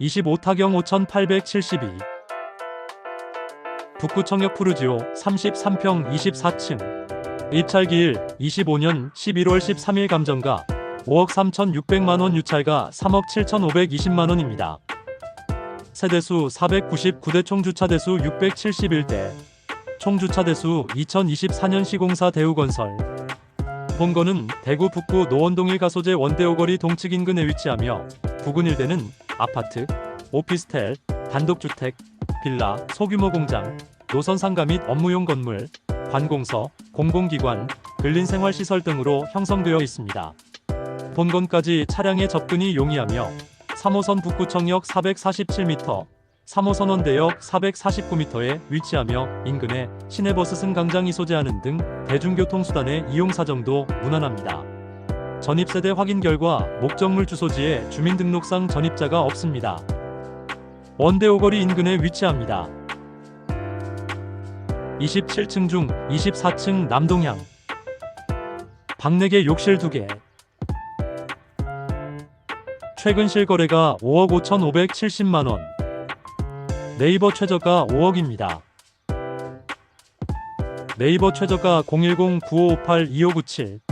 25타경 5872 북구청역 푸르지오 33평 24층. 입찰기일 25년 11월 13일 감정가 5억 3,600만원 유찰가 3억 7,520만원입니다. 세대수 499대 총주차대수 671대. 총주차대수 2024년 시공사 대우건설. 본거는 대구 북구 노원동 일가소재 원대오거리 동측 인근에 위치하며 부근 일대는 아파트, 오피스텔, 단독주택, 빌라, 소규모 공장, 노선 상가 및 업무용 건물, 관공서, 공공기관, 근린생활시설 등으로 형성되어 있습니다. 본건까지 차량의 접근이 용이하며 3호선 북구청역 447m, 3호선 원대역 449m에 위치하며 인근에 시내버스 승강장이 소재하는 등 대중교통수단의 이용 사정도 무난합니다. 전입세대 확인 결과 목적물 주소지에 주민등록상 전입자가 없습니다. 원대오거리 인근에 위치합니다. 27층 중 24층 남동향 방내계 욕실 2개 최근 실거래가 5억 5,570만원 네이버 최저가 5억입니다. 네이버 최저가 010-9558-2597